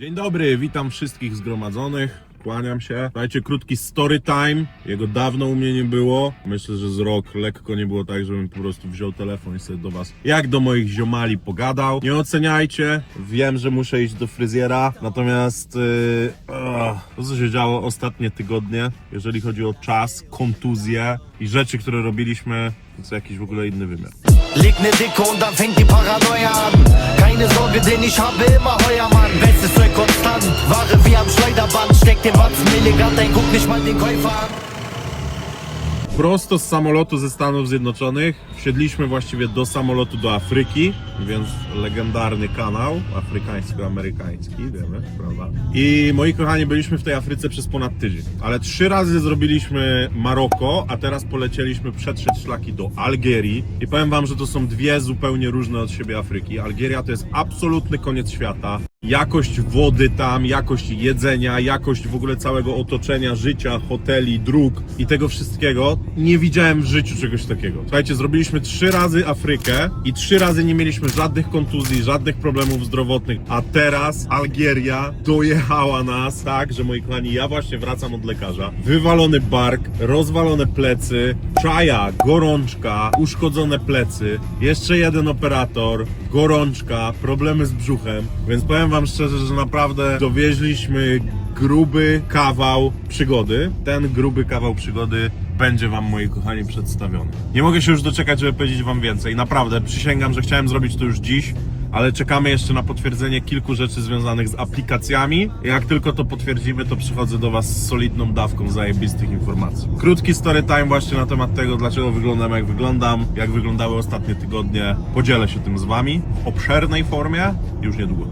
Dzień dobry, witam wszystkich zgromadzonych. Kłaniam się. Dajcie krótki story time. Jego dawno u mnie nie było. Myślę, że z rok lekko nie było tak, żebym po prostu wziął telefon i sobie do was, jak do moich ziomali, pogadał. Nie oceniajcie. Wiem, że muszę iść do fryzjera. Natomiast yy, to, co się działo ostatnie tygodnie, jeżeli chodzi o czas, kontuzje i rzeczy, które robiliśmy, to jest jakiś w ogóle inny wymiar. Leg ne und fängt die Paranoia an. Keine Sorge, denn ich habe immer Heuermann. Bestes Den Batzen elegant guck nicht mal den Käufer an. prosto z samolotu ze Stanów Zjednoczonych. Wsiedliśmy właściwie do samolotu do Afryki, więc legendarny kanał afrykańsko-amerykański, wiemy, prawda? I moi kochani, byliśmy w tej Afryce przez ponad tydzień, ale trzy razy zrobiliśmy Maroko, a teraz polecieliśmy przetrzeć szlaki do Algierii. I powiem wam, że to są dwie zupełnie różne od siebie Afryki. Algieria to jest absolutny koniec świata. Jakość wody tam, jakość jedzenia, jakość w ogóle całego otoczenia, życia, hoteli, dróg i tego wszystkiego. Nie widziałem w życiu czegoś takiego. Słuchajcie, zrobiliśmy trzy razy Afrykę i trzy razy nie mieliśmy żadnych kontuzji, żadnych problemów zdrowotnych. A teraz Algieria dojechała nas tak, że moi kochani, ja właśnie wracam od lekarza. Wywalony bark, rozwalone plecy, czaja, gorączka, uszkodzone plecy, jeszcze jeden operator, gorączka, problemy z brzuchem. Więc powiem wam szczerze, że naprawdę dowieźliśmy gruby kawał przygody. Ten gruby kawał przygody będzie wam, moi kochani, przedstawiony. Nie mogę się już doczekać, żeby powiedzieć wam więcej. Naprawdę, przysięgam, że chciałem zrobić to już dziś, ale czekamy jeszcze na potwierdzenie kilku rzeczy związanych z aplikacjami. Jak tylko to potwierdzimy, to przychodzę do was z solidną dawką zajebistych informacji. Krótki story time właśnie na temat tego, dlaczego wyglądam jak wyglądam, jak wyglądały ostatnie tygodnie. Podzielę się tym z wami w obszernej formie już niedługo.